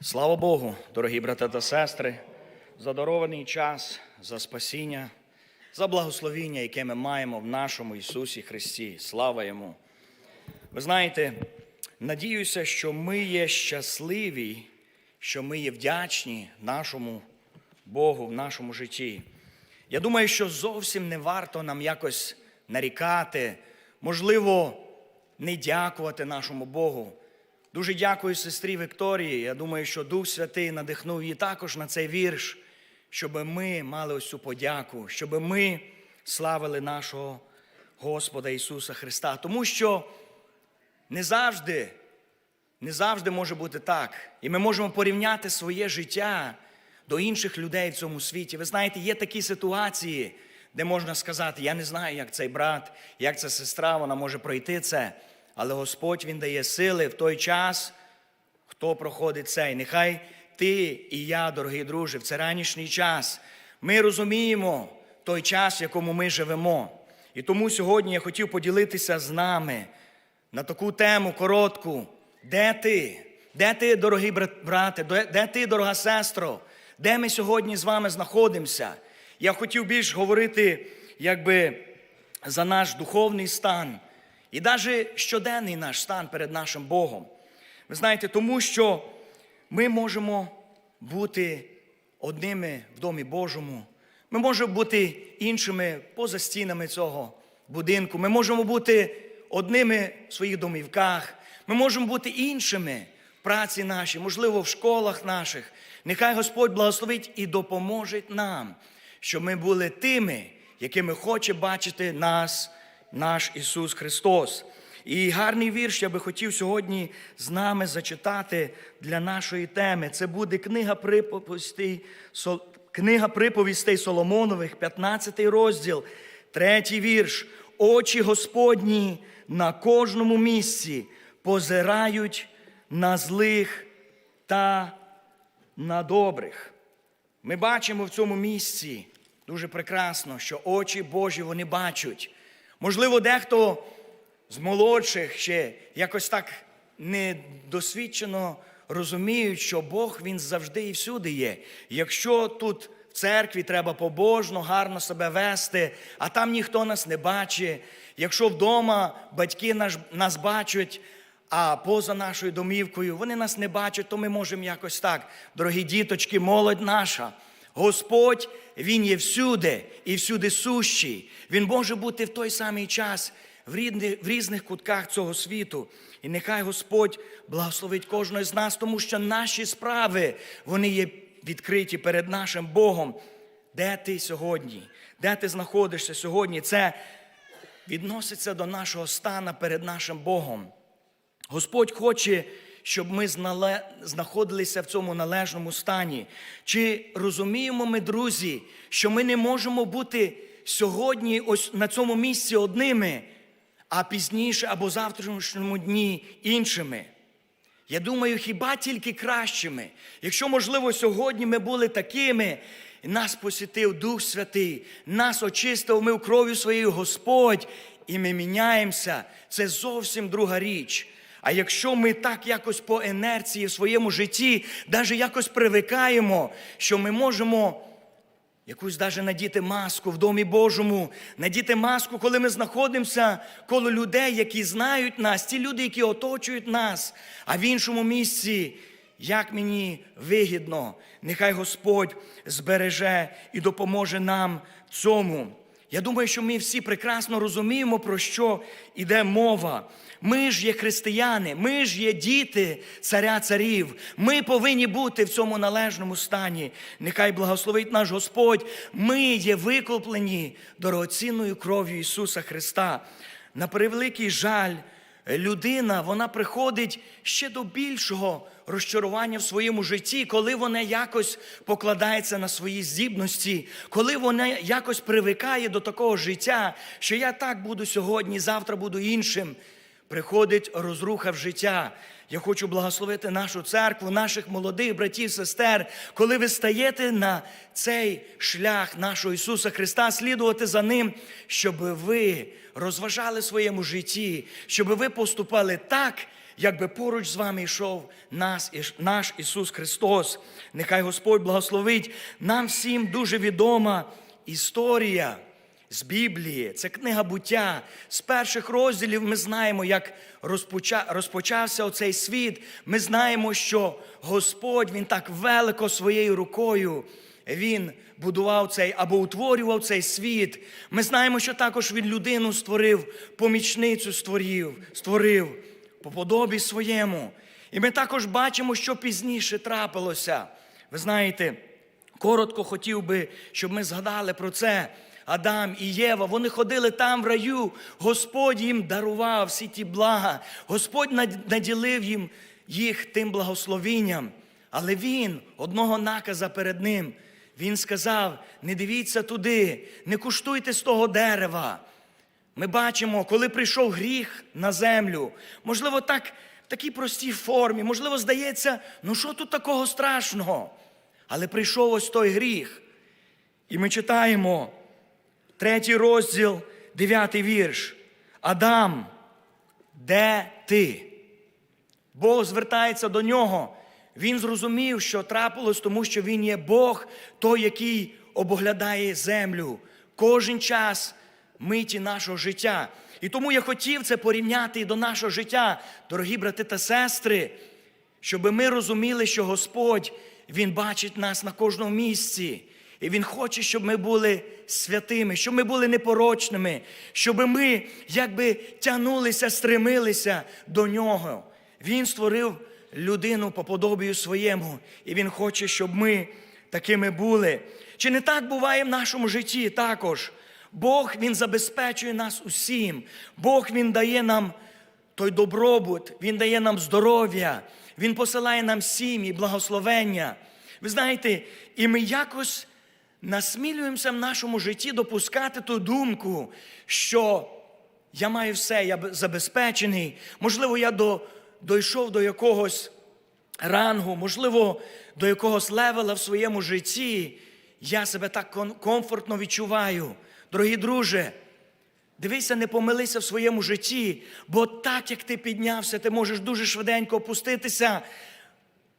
Слава Богу, дорогі брати та сестри, за дарований час, за спасіння, за благословіння, яке ми маємо в нашому Ісусі Христі. Слава Йому! Ви знаєте, надіюся, що ми є щасливі, що ми є вдячні нашому Богу в нашому житті. Я думаю, що зовсім не варто нам якось нарікати, можливо, не дякувати нашому Богу. Дуже дякую сестрі Вікторії. Я думаю, що Дух Святий надихнув її також на цей вірш, щоб ми мали ось цю подяку, щоб ми славили нашого Господа Ісуса Христа. Тому що не завжди, не завжди може бути так. І ми можемо порівняти своє життя до інших людей в цьому світі. Ви знаєте, є такі ситуації, де можна сказати, я не знаю, як цей брат, як ця сестра, вона може пройти це. Але Господь Він дає сили в той час, хто проходить цей. Нехай ти і я, дорогий друже, в це ранішній час. Ми розуміємо той час, в якому ми живемо. І тому сьогодні я хотів поділитися з нами на таку тему коротку. Де ти? Де ти, брат- брате? Де ти, дорога сестро? Де ми сьогодні з вами знаходимося? Я хотів більш говорити, якби за наш духовний стан і навіть щоденний наш стан перед нашим Богом. Ви знаєте, тому що ми можемо бути одними в домі Божому. Ми можемо бути іншими поза стінами цього будинку. Ми можемо бути одними в своїх домівках. Ми можемо бути іншими в праці нашій, можливо, в школах наших. Нехай Господь благословить і допоможе нам, щоб ми були тими, якими хоче бачити нас, наш Ісус Христос. І гарний вірш я би хотів сьогодні з нами зачитати для нашої теми. Це буде книга приповістей, книга приповістей Соломонових, 15 розділ, третій вірш. Очі Господні на кожному місці позирають на злих та на добрих. Ми бачимо в цьому місці дуже прекрасно, що очі Божі вони бачать. Можливо, дехто з молодших ще якось так недосвідчено розуміють, що Бог він завжди і всюди є. Якщо тут в церкві треба побожно, гарно себе вести, а там ніхто нас не бачить, якщо вдома батьки наш, нас бачать, а поза нашою домівкою вони нас не бачать, то ми можемо якось так, дорогі діточки, молодь наша. Господь, Він є всюди і всюди сущий. Він може бути в той самий час в різних, в різних кутках цього світу. І нехай Господь благословить кожного з нас, тому що наші справи вони є відкриті перед нашим Богом. Де ти сьогодні? Де ти знаходишся сьогодні? Це відноситься до нашого стана перед нашим Богом. Господь хоче, щоб ми знаходилися в цьому належному стані. Чи розуміємо ми, друзі, що ми не можемо бути сьогодні ось на цьому місці одними, а пізніше або завтрашньому дні іншими? Я думаю, хіба тільки кращими. Якщо, можливо, сьогодні ми були такими, нас посітив Дух Святий, нас очистив ми в кров'ю своєю Господь, і ми міняємося, це зовсім друга річ. А якщо ми так якось по інерції в своєму житті, навіть якось привикаємо, що ми можемо якусь даже надіти маску в домі Божому, надіти маску, коли ми знаходимося коло людей, які знають нас, ті люди, які оточують нас, а в іншому місці, як мені вигідно, нехай Господь збереже і допоможе нам в цьому. Я думаю, що ми всі прекрасно розуміємо, про що йде мова. Ми ж є християни, ми ж є діти царя царів. Ми повинні бути в цьому належному стані. Нехай благословить наш Господь. Ми є викуплені дорогоцінною кров'ю Ісуса Христа. На превеликий жаль, людина вона приходить ще до більшого розчарування в своєму житті, коли вона якось покладається на свої здібності, коли вона якось привикає до такого життя, що я так буду сьогодні, завтра буду іншим. Приходить розруха в життя. Я хочу благословити нашу церкву, наших молодих братів, сестер, коли ви стаєте на цей шлях нашого Ісуса Христа, слідувати за Ним, щоб ви розважали своєму житті, щоб ви поступали так, якби поруч з вами йшов нас, наш Ісус Христос. Нехай Господь благословить. Нам всім дуже відома історія з Біблії. Це книга буття. З перших розділів ми знаємо, як розпочався оцей світ. Ми знаємо, що Господь Він так велико своєю рукою. Він будував цей або утворював цей світ. Ми знаємо, що також він людину створив, помічницю створив, створив по подобі своєму. І ми також бачимо, що пізніше трапилося. Ви знаєте, коротко хотів би, щоб ми згадали про це. Адам і Єва, вони ходили там в раю. Господь їм дарував всі ті блага. Господь наділив їм їх тим благословінням. Але він одного наказа перед ним. Він сказав: не дивіться туди, не куштуйте з того дерева. Ми бачимо, коли прийшов гріх на землю, можливо, так, в такій простій формі, можливо, здається, ну що тут такого страшного? Але прийшов ось той гріх. І ми читаємо третій розділ, дев'ятий вірш. Адам, де ти? Бог звертається до нього. Він зрозумів, що трапилось, тому що він є Бог, той, який обоглядає землю кожен час миті нашого життя. І тому я хотів це порівняти і до нашого життя, дорогі брати та сестри, щоб ми розуміли, що Господь Він бачить нас на кожному місці. І Він хоче, щоб ми були святими, щоб ми були непорочними, щоб ми якби тягнулися, стремилися до нього. Він створив людину по подобію своєму, і Він хоче, щоб ми такими були. Чи не так буває в нашому житті також? Бог Він забезпечує нас усім. Бог Він дає нам той добробут, Він дає нам здоров'я, Він посилає нам сім'ї, благословення. Ви знаєте, і ми якось насмілюємося в нашому житті допускати ту думку, що я маю все, я забезпечений. Можливо, я до, дійшов до якогось рангу, можливо, до якогось левела в своєму житті. Я себе так комфортно відчуваю. Дорогі друже, Дивися, не помилися в своєму житті, бо так як ти піднявся, ти можеш дуже швиденько опуститися.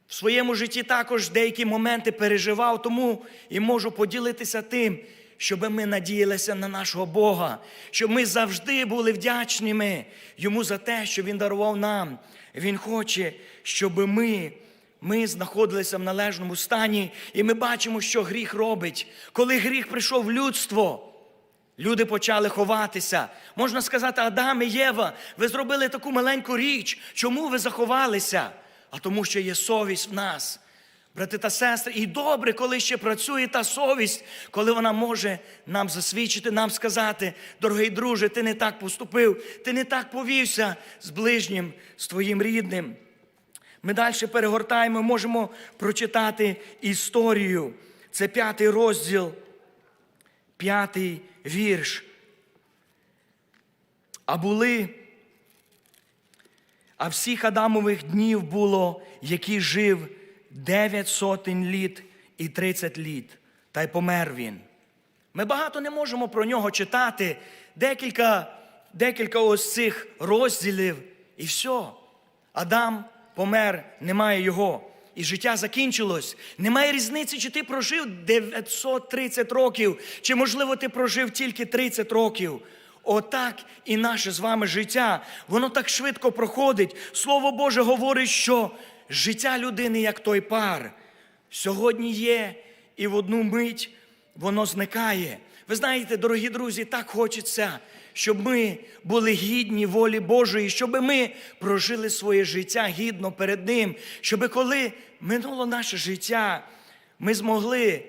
В своєму житті також деякі моменти переживав, тому і можу поділитися тим, щоб ми надіялися на нашого Бога, щоб ми завжди були вдячними Йому за те, що Він дарував нам. Він хоче, щоб ми. Ми знаходилися в належному стані, і ми бачимо, що гріх робить. Коли гріх прийшов в людство, Люди почали ховатися. Можна сказати, Адам і Єва, ви зробили таку маленьку річ. Чому ви заховалися? А тому, що є совість в нас. Брати та сестри, і добре, коли ще працює та совість, коли вона може нам засвідчити, нам сказати, дорогий друже, ти не так поступив, ти не так повівся з ближнім, з твоїм рідним. Ми далі перегортаємо, можемо прочитати історію. Це п'ятий розділ п'ятий вірш. А були, а всіх Адамових днів було, які жив дев'ять сотень літ і тридцять літ, та й помер він. Ми багато не можемо про нього читати, декілька, декілька ось цих розділів, і все. Адам помер, немає його. І життя закінчилось. Немає різниці, чи ти прожив 930 років, чи, можливо, ти прожив тільки 30 років. Отак і наше з вами життя. Воно так швидко проходить. Слово Боже говорить, що життя людини як той пар. Сьогодні є, і в одну мить воно зникає. Ви знаєте, дорогі друзі, так хочеться, щоб ми були гідні волі Божої, щоб ми прожили своє життя гідно перед Ним, щоб коли минуло наше життя, ми змогли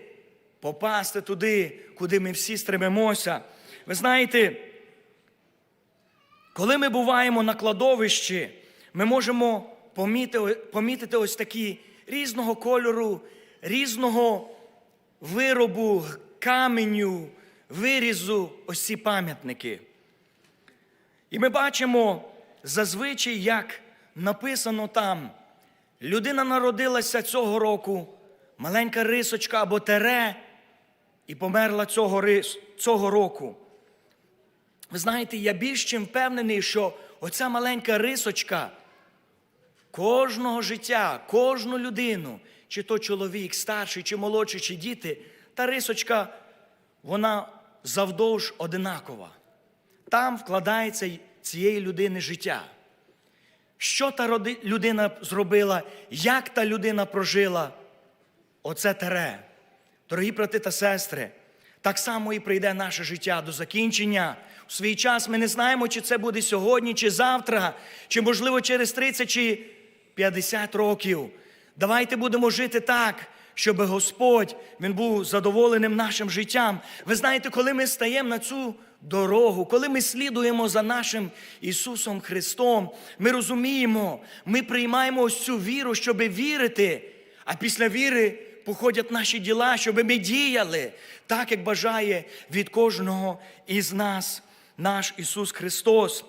попасти туди, куди ми всі стремимося. Ви знаєте, коли ми буваємо на кладовищі, ми можемо помітити, ось такі різного кольору, різного виробу, каменю, вирізу ось ці пам'ятники. І ми бачимо зазвичай, як написано там, людина народилася цього року, маленька рисочка або тере, і померла цього, рис- цього року. Ви знаєте, я більш чим впевнений, що оця маленька рисочка, кожного життя, кожну людину, чи то чоловік, старший, чи молодший, чи діти, та рисочка, вона завдовж одинакова. Там вкладається цієї людини життя. Що та людина зробила, як та людина прожила, оце тере. Дорогі брати та сестри, так само і прийде наше життя до закінчення. У свій час ми не знаємо, чи це буде сьогодні, чи завтра, чи, можливо, через 30 чи 50 років. Давайте будемо жити так, щоб Господь Він був задоволеним нашим життям. Ви знаєте, коли ми стаємо на цю дорогу, коли ми слідуємо за нашим Ісусом Христом, ми розуміємо, ми приймаємо ось цю віру, щоб вірити, а після віри походять наші діла, щоб ми діяли так, як бажає від кожного із нас наш Ісус Христос.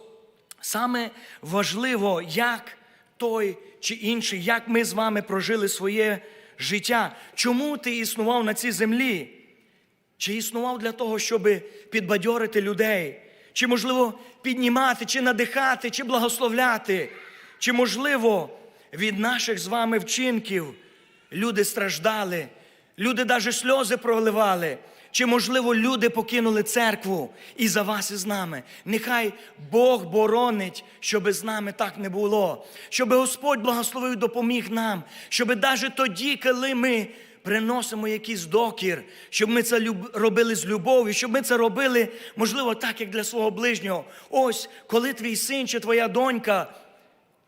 Саме важливо, як той чи інший, як ми з вами прожили своє життя. Чому ти існував на цій землі? Чи існував для того, щоб підбадьорити людей? Чи, можливо, піднімати, чи надихати, чи благословляти? Чи, можливо, від наших з вами вчинків люди страждали, люди навіть сльози проливали? Чи, можливо, люди покинули церкву і за вас і з нами? Нехай Бог боронить, щоб з нами так не було, щоб Господь благословив, допоміг нам, щоб навіть тоді, коли ми приносимо якийсь докір, щоб ми це робили з любов'ю, щоб ми це робили, можливо, так, як для свого ближнього. Ось, коли твій син чи твоя донька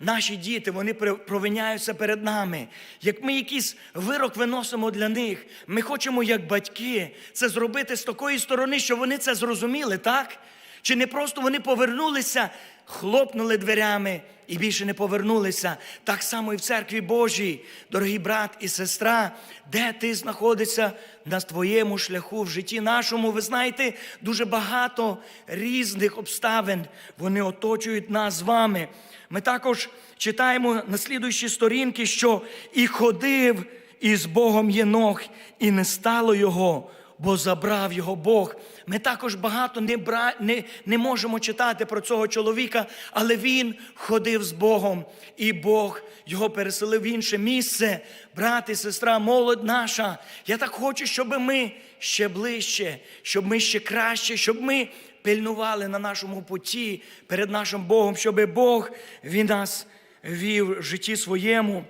Наші діти, вони провиняються перед нами. Як ми якийсь вирок виносимо для них, ми хочемо, як батьки, це зробити з такої сторони, що вони це зрозуміли, так? Чи не просто вони повернулися, хлопнули дверями і більше не повернулися. Так само і в церкві Божій, дорогий брат і сестра, де ти знаходишся на твоєму шляху в житті нашому. Ви знаєте, дуже багато різних обставин вони оточують нас з вами. Ми також читаємо на слідуючі сторінки, що і ходив із Богом Єнох, і не стало його, бо забрав його Бог. Ми також багато не, бра... не, не можемо читати про цього чоловіка, але він ходив з Богом, і Бог його переселив в інше місце. Брат і сестра, молодь наша. Я так хочу, щоб ми ще ближче, щоб ми ще краще, щоб ми пильнували на нашому путі перед нашим Богом, щоб Бог він нас вів в житті своєму.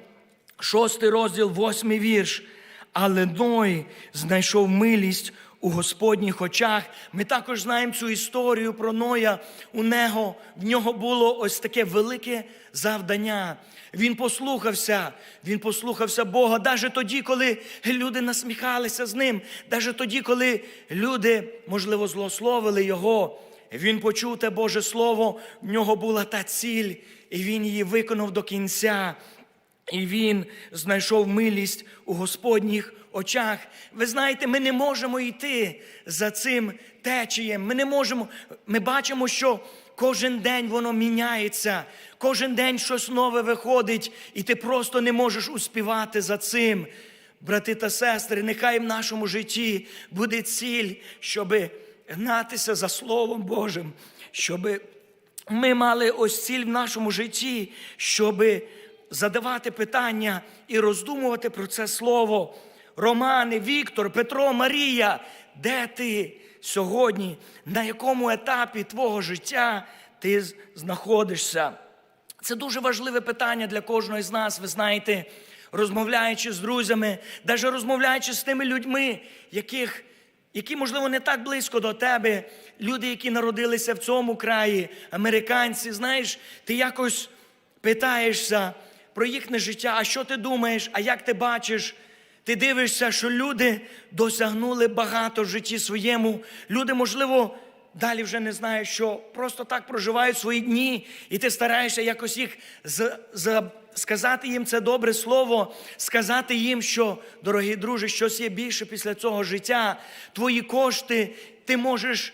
Шостий розділ, восьмий вірш. Але Ной знайшов милість у Господніх очах. Ми також знаємо цю історію про Ноя. У нього в нього було ось таке велике завдання. Він послухався, він послухався Бога, навіть тоді, коли люди насміхалися з ним, навіть тоді, коли люди, можливо, злословили його. Він почув те Боже Слово, в нього була та ціль, і він її виконав до кінця. І він знайшов милість у Господніх очах. Ви знаєте, ми не можемо йти за цим течієм. Ми не можемо. Ми бачимо, що кожен день воно міняється, кожен день щось нове виходить, і ти просто не можеш успівати за цим. Брати та сестри, нехай в нашому житті буде ціль, щоби гнатися за Словом Божим, щоби ми мали ось ціль в нашому житті, щоби задавати питання і роздумувати про це слово. Романе, Віктор, Петро, Марія, де ти сьогодні? На якому етапі твого життя ти знаходишся? Це дуже важливе питання для кожного з нас. Ви знаєте, розмовляючи з друзями, навіть розмовляючи з тими людьми, яких, які, можливо, не так близько до тебе, люди, які народилися в цьому краї, американці, знаєш, ти якось питаєшся про їхнє життя, а що ти думаєш, а як ти бачиш? Ти дивишся, що люди досягнули багато в житті своєму. Люди, можливо, далі вже не знають, що просто так проживають свої дні, і ти стараєшся якось їх за, за, сказати їм це добре слово, сказати їм, що, дорогі друзі, щось є більше після цього життя. Твої кошти ти можеш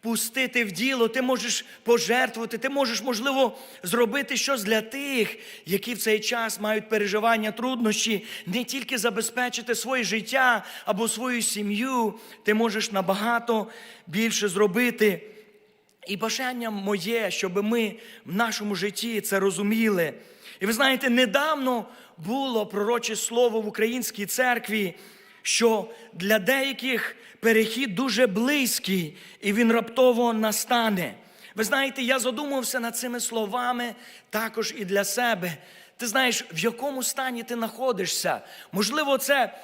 впустити в діло, ти можеш пожертвувати, ти можеш, можливо, зробити щось для тих, які в цей час мають переживання, труднощі, не тільки забезпечити своє життя або свою сім'ю, ти можеш набагато більше зробити. І бажання моє, щоб ми в нашому житті це розуміли, І ви знаєте, недавно було пророче слово в українській церкві, що для деяких перехід дуже близький, і він раптово настане. Ви знаєте, я задумався над цими словами також і для себе. Ти знаєш, в якому стані ти знаходишся? Можливо, це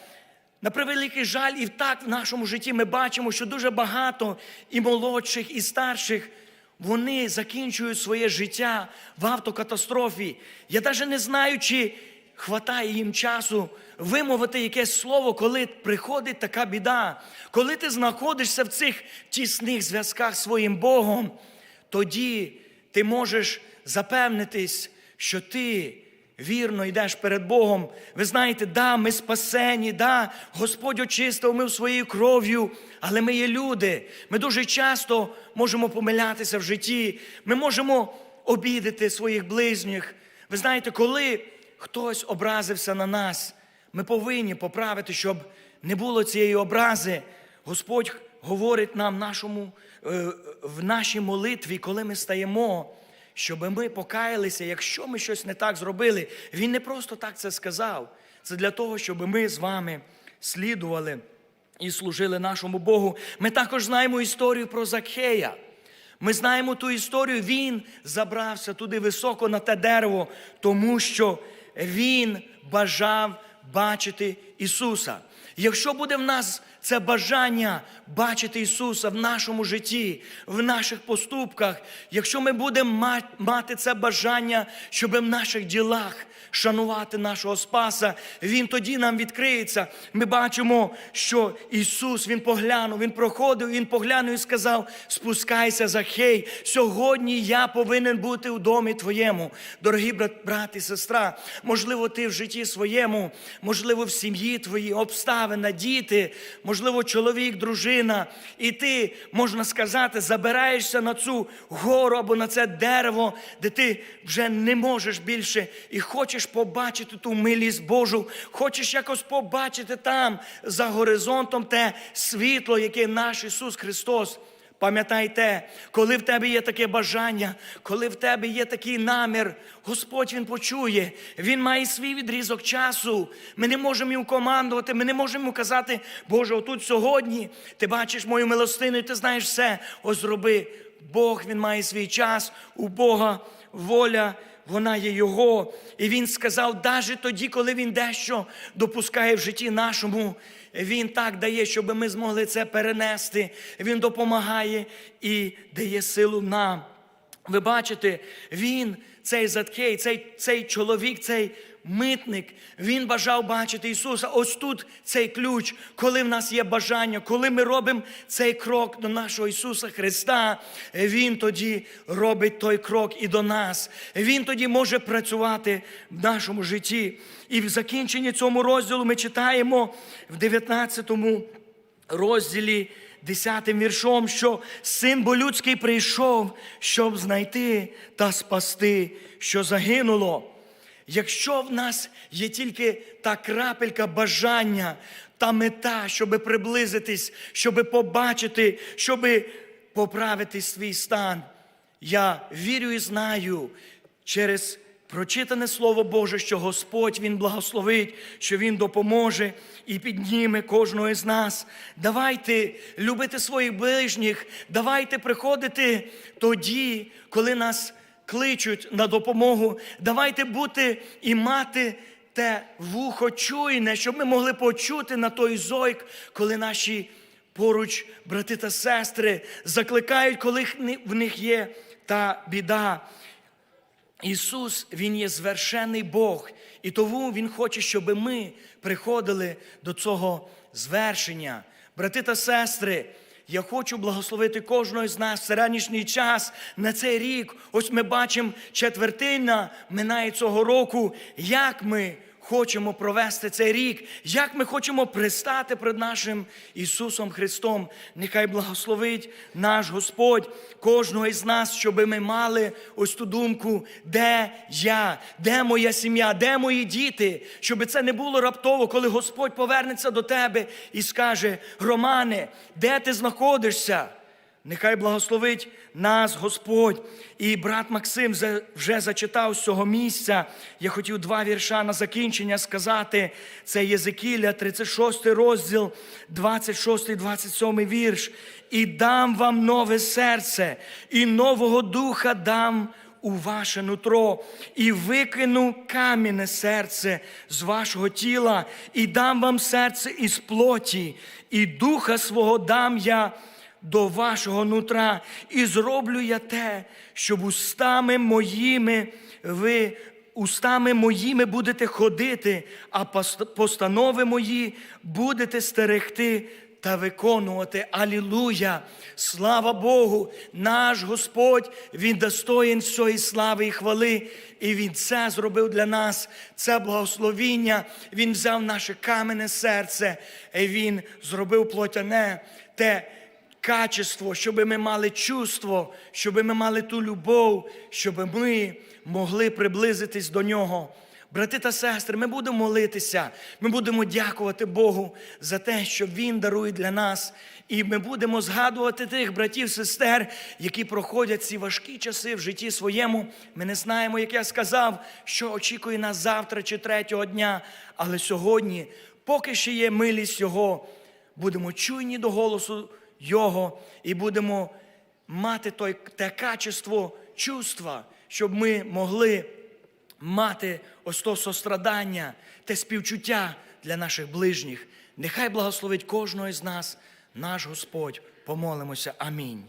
на превеликий жаль, і так в нашому житті ми бачимо, що дуже багато і молодших, і старших. Вони закінчують своє життя в автокатастрофі. Я навіть не знаю, чи хватає їм часу вимовити якесь слово, коли приходить така біда. Коли ти знаходишся в цих тісних зв'язках своїм Богом, тоді ти можеш запевнитись, що ти вірно йдеш перед Богом. Ви знаєте, да, ми спасені, да, Господь очистив ми своєю кров'ю, але ми є люди. Ми дуже часто можемо помилятися в житті. Ми можемо обідати своїх ближніх. Ви знаєте, коли хтось образився на нас, ми повинні поправити, щоб не було цієї образи. Господь говорить нам нашому, е, в нашій молитві, коли ми стаємо, щоб ми покаялися, якщо ми щось не так зробили. Він не просто так це сказав. Це для того, щоб ми з вами слідували і служили нашому Богу. Ми також знаємо історію про Закхея. Ми знаємо ту історію, він забрався туди високо на те дерево, тому що він бажав бачити Ісуса. Якщо буде в нас це бажання бачити Ісуса в нашому житті, в наших поступках, якщо ми будемо мати це бажання, щоб в наших ділах шанувати нашого Спаса, Він тоді нам відкриється. Ми бачимо, що Ісус Він поглянув, Він проходив, Він поглянув і сказав: спускайся, Захей, сьогодні я повинен бути у домі Твоєму. Дорогі брат, брат і сестра, можливо, ти в житті своєму, можливо, в сім'ї твоїй обставина, діти, можливо, чоловік, дружина, і ти, можна сказати, забираєшся на цю гору або на це дерево, де ти вже не можеш більше і хочеш побачити ту милість Божу, хочеш якось побачити там за горизонтом те світло, яке наш Ісус Христос. Пам'ятайте, коли в тебе є таке бажання, коли в тебе є такий намір, Господь Він почує, Він має свій відрізок часу. Ми не можемо йому командувати, ми не можемо казати, Боже, отут сьогодні ти бачиш мою милостину, і ти знаєш все, ось зроби. Бог Він має свій час, у Бога воля. Вона є Його. І Він сказав, навіть тоді, коли Він дещо допускає в житті нашому, Він так дає, щоб ми змогли це перенести. Він допомагає і дає силу нам. Ви бачите, він, цей Заткей, цей, цей чоловік, цей митник, він бажав бачити Ісуса. Ось тут цей ключ, коли в нас є бажання, коли ми робимо цей крок до нашого Ісуса Христа, Він тоді робить той крок і до нас. Він тоді може працювати в нашому житті. І в закінченні цьому розділу ми читаємо в 19 розділі. Десятим віршом, що син болюдський прийшов, щоб знайти та спасти, що загинуло. Якщо в нас є тільки та крапелька бажання та мета, щоб приблизитись, щоб побачити, щоб поправити свій стан, я вірю і знаю через прочитане Слово Боже, що Господь Він благословить, що Він допоможе і підніме кожного з нас. Давайте любити своїх ближніх, давайте приходити тоді, коли нас кличуть на допомогу. Давайте бути і мати те вухо чуйне, щоб ми могли почути на той зойк, коли наші поруч брати та сестри закликають, коли в них є та біда. Ісус, Він є звершений Бог, і тому Він хоче, щоб ми приходили до цього звершення. Брати та сестри, я хочу благословити кожного з нас в середнішній час на цей рік. Ось ми бачимо четвертина минає цього року, як ми хочемо провести цей рік, як ми хочемо пристати перед нашим Ісусом Христом. Нехай благословить наш Господь кожного із нас, щоб ми мали ось ту думку, де я, де моя сім'я, де мої діти, щоб це не було раптово, коли Господь повернеться до тебе і скаже: Романе, де ти знаходишся? Нехай благословить нас Господь. І брат Максим вже зачитав з цього місця. Я хотів два вірша на закінчення сказати. Це Єзекіля, 36 розділ, 26, 27 вірш. І дам вам нове серце, і нового духа дам у ваше нутро, і викину кам'яне серце з вашого тіла, і дам вам серце із плоті, і духа свого дам я до вашого нутра, і зроблю я те, щоб устами моїми ви. Устами моїми будете ходити, а постанови мої будете стерегти та виконувати. Алілуя! Слава Богу! Наш Господь, Він достоїн всієї слави і хвали. І Він це зробив для нас, це благословіння. Він взяв наше каменне серце, і Він зробив плотяне те качество, щоб ми мали чувство, щоб ми мали ту любов, щоб ми могли приблизитись до нього. Брати та сестри, ми будемо молитися, ми будемо дякувати Богу за те, що Він дарує для нас. І ми будемо згадувати тих братів, сестер, які проходять ці важкі часи в житті своєму. Ми не знаємо, як я сказав, що очікує нас завтра чи третього дня. Але сьогодні, поки ще є милість Його, будемо чуйні до голосу Його і будемо мати той, те качество чувства, щоб ми могли мати ось то сострадання, те співчуття для наших ближніх. Нехай благословить кожного із нас, наш Господь. Помолимося. Амінь.